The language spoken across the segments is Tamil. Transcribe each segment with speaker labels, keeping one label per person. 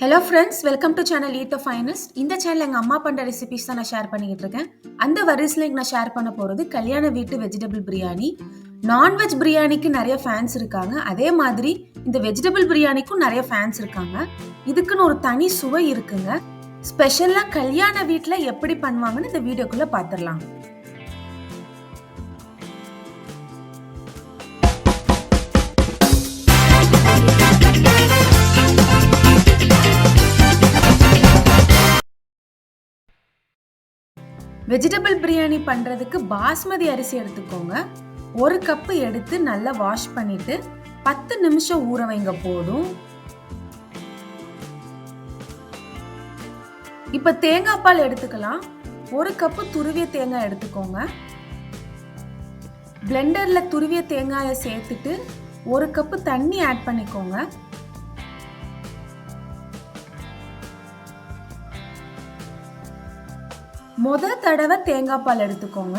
Speaker 1: Hello friends welcome to channel eat the finest இந்த சேனல் எங்கள் அம்மா பண்ணுற ரெசிபிஸ் தான் நான் ஷேர் பண்ணிக்கிட்டு இருக்கேன். அந்த வரிசையில் நான் ஷேர் பண்ண போகிறது கல்யாண வீட்டு வெஜிடபிள் பிரியாணி நான்வெஜ் பிரியாணிக்கு நிறைய ஃபேன்ஸ் இருக்காங்க. அதே மாதிரி இந்த வெஜிடபிள் பிரியாணிக்கும் நிறைய ஃபேன்ஸ் இருக்காங்க. இதுக்குன்னு ஒரு தனி சுவை இருக்குங்க. ஸ்பெஷலாக கல்யாண வீட்டில் எப்படி பண்ணுவாங்கன்னு இந்த வீடியோக்குள்ளே பார்த்துடலாம் வெஜிடபிள் பிரியாணி பண்ணுறதுக்கு பாஸ்மதி அரிசி எடுத்துக்கோங்க. ஒரு கப்பு எடுத்து நல்லா வாஷ் பண்ணிட்டு பத்து நிமிஷம் ஊற வைங்க போதும். இப்போ தேங்காய் பால் எடுத்துக்கலாம். ஒரு கப்பு துருவிய தேங்காய் எடுத்துக்கோங்க. பிளெண்டரில் துருவிய தேங்காயை சேர்த்துட்டு ஒரு கப்பு தண்ணி ஆட் பண்ணிக்கோங்க. முத தடவை தேங்காய் பால் எடுத்துக்கோங்க.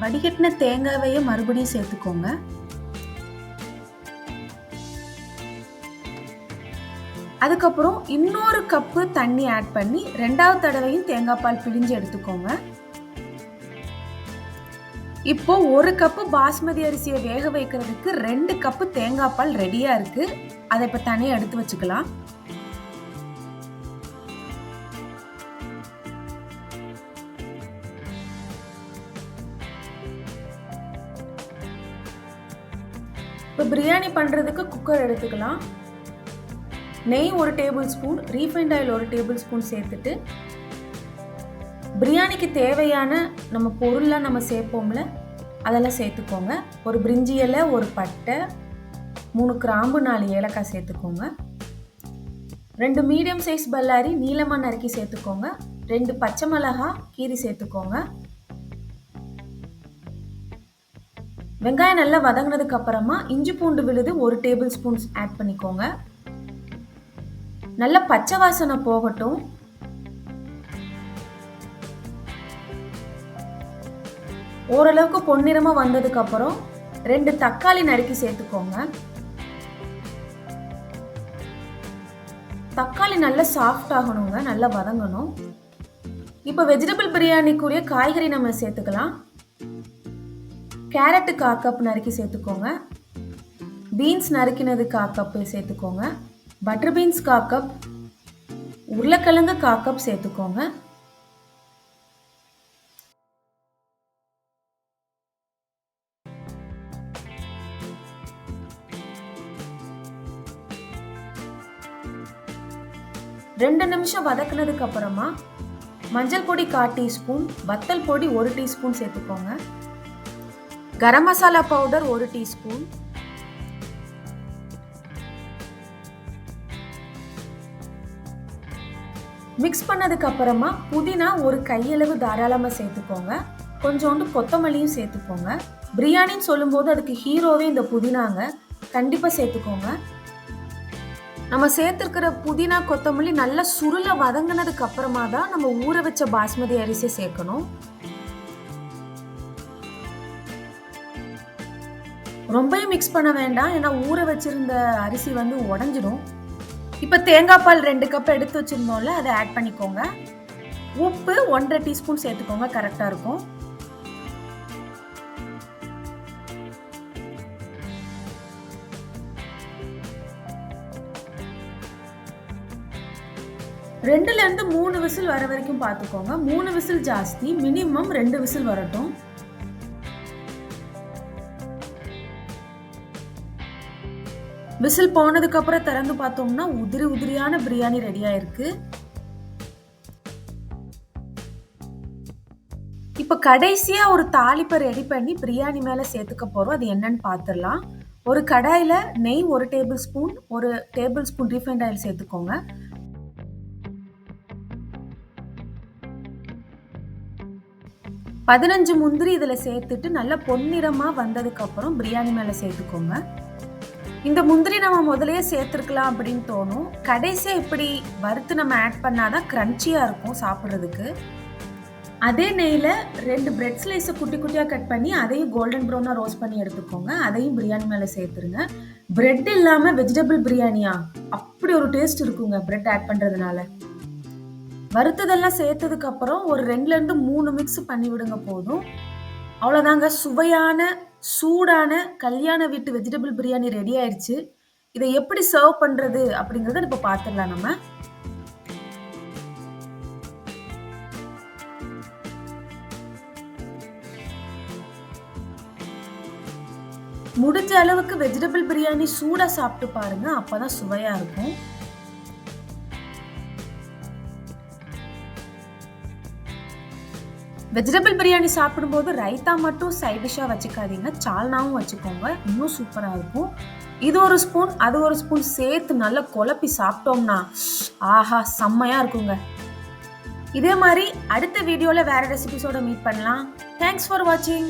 Speaker 1: வடிகட்டின தேங்காவையே மறுபடியும் சேர்த்துக்கோங்க. அதுக்கப்புறம் இன்னொரு கப்பு தண்ணி ஆட் பண்ணி ரெண்டாவது தடவையும் தேங்காய் பால் பிழிஞ்சு எடுத்துக்கோங்க. இப்போ ஒரு கப்பு பாஸ்மதி அரிசியை வேக வைக்கிறதுக்கு ரெண்டு கப்பு தேங்காய் பால் ரெடியா இருக்கு. அதை இப்போ தனியாக எடுத்து வச்சுக்கலாம். இப்போ பிரியாணி பண்ணுறதுக்கு குக்கர் எடுத்துக்கலாம். நெய் ஒரு டேபிள் ஸ்பூன் ரீஃபைண்ட் ஆயில் ஒரு டேபிள் ஸ்பூன் சேர்த்துட்டு பிரியாணிக்கு தேவையான நம்ம பொருள்லாம் நம்ம சேர்ப்போம்ல அதெல்லாம் சேர்த்துக்கோங்க. ஒரு பிரிஞ்சி இலை ஒரு பட்டை மூணு கிராம்பு நாலு ஏலக்காய் சேர்த்துக்கோங்க. ரெண்டு மீடியம் சைஸ் பல்லாரி நீளமாக நறுக்கி சேர்த்துக்கோங்க. ரெண்டு பச்சை மிளகா கீரி சேர்த்துக்கோங்க. வெங்காயம் நல்லா வதங்கினதுக்கு அப்புறமா இஞ்சி பூண்டு விழுது ஒரு டேபிள் ஸ்பூன்ஸ் ஆட் பண்ணிக்கோங்க. நல்ல பச்சை வாசனை போகட்டும். ஓரளவுக்கு பொன்னிறமா வந்ததுக்கு அப்புறம் ரெண்டு தக்காளி நறுக்கி சேர்த்துக்கோங்க. தக்காளி நல்லா சாஃப்ட் ஆகணுங்க நல்லா வதங்கணும். இப்போ வெஜிடபிள் பிரியாணிக்குரிய காய்கறி நம்ம சேர்த்துக்கலாம். கேரட்டு கா கப் நறுக்கி சேர்த்துக்கோங்க. பீன்ஸ் நறுக்கினது கா கப் சேர்த்துக்கோங்க. பட்டர் பீன்ஸ் கா கப் உருளைக்கிழங்கு கா கப் சேர்த்துக்கோங்க. ரெண்டு நிமிஷம் வதக்குனதுக்கு அப்புறமா மஞ்சள் பொடி கால் டீஸ்பூன் வத்தல் பொடி ஒரு டீஸ்பூன் சேர்த்துக்கோங்க. கரம் மசாலா பவுடர் ஒரு டீஸ்பூன். மிக்ஸ் பண்ணதுக்கு அப்புறமா புதினா ஒரு கையளவு தாராளமாக சேர்த்துக்கோங்க. கொஞ்சோண்டு கொத்தமல்லியும் சேர்த்துக்கோங்க. பிரியாணின்னு சொல்லும்போது அதுக்கு ஹீரோவே இந்த புதினாங்க. கண்டிப்பாக சேர்த்துக்கோங்க. நம்ம சேர்த்துருக்கிற புதினா கொத்தமல்லி நல்லா சுருளை வதங்கினதுக்கு அப்புறமா தான் நம்ம ஊற வச்ச பாஸ்மதி அரிசி சேர்க்கணும். ரொம்பவும் மிக்ஸ் பண்ண வேண்டாம். ஏன்னா ஊற வச்சிருந்த அரிசி வந்து உடஞ்சிடும். இப்போ தேங்காய் பால் ரெண்டு கப் எடுத்து வச்சிருந்தோம்ல அதை ஆட் பண்ணிக்கோங்க. உப்பு ஒன்றரை டீஸ்பூன் சேர்த்துக்கோங்க கரெக்டாக இருக்கும். ரெண்டுலேருந்து மூணு விசில் வர வரைக்கும் பார்த்துக்கோங்க. மூணு விசில் ஜாஸ்தி மினிமம் ரெண்டு விசில் வரட்டும். விசில் போனதுக்கப்புறம் திறந்து பார்த்தோம்னா உதிரி உதிரியான பிரியாணி ரெடியா இருக்கு இப்போ கடைசியாக ஒரு தாளிப்பை ரெடி பண்ணி பிரியாணி மேலே சேர்த்துக்க போகிறோம் அது என்னன்னு பார்த்துடலாம் ஒரு கடாயில் நெய் ஒரு டேபிள் ஸ்பூன் ஒரு டேபிள் ஸ்பூன் ரீஃபைண்ட் ஆயில் சேர்த்துக்கோங்க. பதினஞ்சு முந்திரி இதில் சேர்த்துட்டு நல்லா பொன்னிறமாக வந்ததுக்கப்புறம் பிரியாணி மேலே சேர்த்துக்கோங்க. இந்த முந்திரி நம்ம முதலே சேர்த்துருக்கலாம் அப்படின்னு தோணும். கடைசியாக இப்படி வறுத்து நம்ம ஆட் பண்ணாதான் க்ரன்ச்சியாக இருக்கும் சாப்பிட்றதுக்கு. அதே நெய்யில் ரெண்டு பிரெட் ஸ்லைஸை குட்டி குட்டியாக கட் பண்ணி அதையும் கோல்டன் ப்ரௌனாக ரோஸ்ட் பண்ணி எடுத்துக்கோங்க. அதையும் பிரியாணி மேலே சேர்த்துருங்க. பிரெட் இல்லாமல் வெஜிடபிள் பிரியாணியா? அப்படி ஒரு டேஸ்ட் இருக்குங்க பிரெட் ஆட் பண்ணுறதுனால வறுத்ததெல்லாம் சேர்த்ததுக்கப்புறம் ஒரு ரெண்டுலேருந்து மூணு மிக்ஸ் பண்ணி விடுங்க போதும். அவ்வளோதாங்க சுவையான சூடான கல்யாண வீட்டு வெஜிடபிள் பிரியாணி ரெடி ஆயிடுச்சு இதை எப்படி சர்வ் பண்றது அப்படிங்கறத இப்போ பார்த்துடலாம் நம்ம. முடிஞ்ச அளவுக்கு வெஜிடபிள் பிரியாணி சூடா சாப்பிட்டு பாருங்க அப்பதான் சுவையா இருக்கும். வெஜிடபிள் பிரியாணி சாப்பிடும்போது ரைத்தா மட்டும் சைட் டிஷ்ஷாக வச்சுக்காதீங்க. சால்னாவும் வச்சுக்கோங்க. இன்னும் சூப்பராக இருக்கும். இது ஒரு ஸ்பூன் அது ஒரு ஸ்பூன் சேர்த்து நல்லா குழப்பி சாப்பிட்டோம்னா ஆஹா செம்மையாக இருக்குங்க. இதே மாதிரி அடுத்த வீடியோவில் வேறு ரெசிபிஸோட மீட் பண்ணலாம். தேங்க்ஸ் ஃபார் வாட்சிங்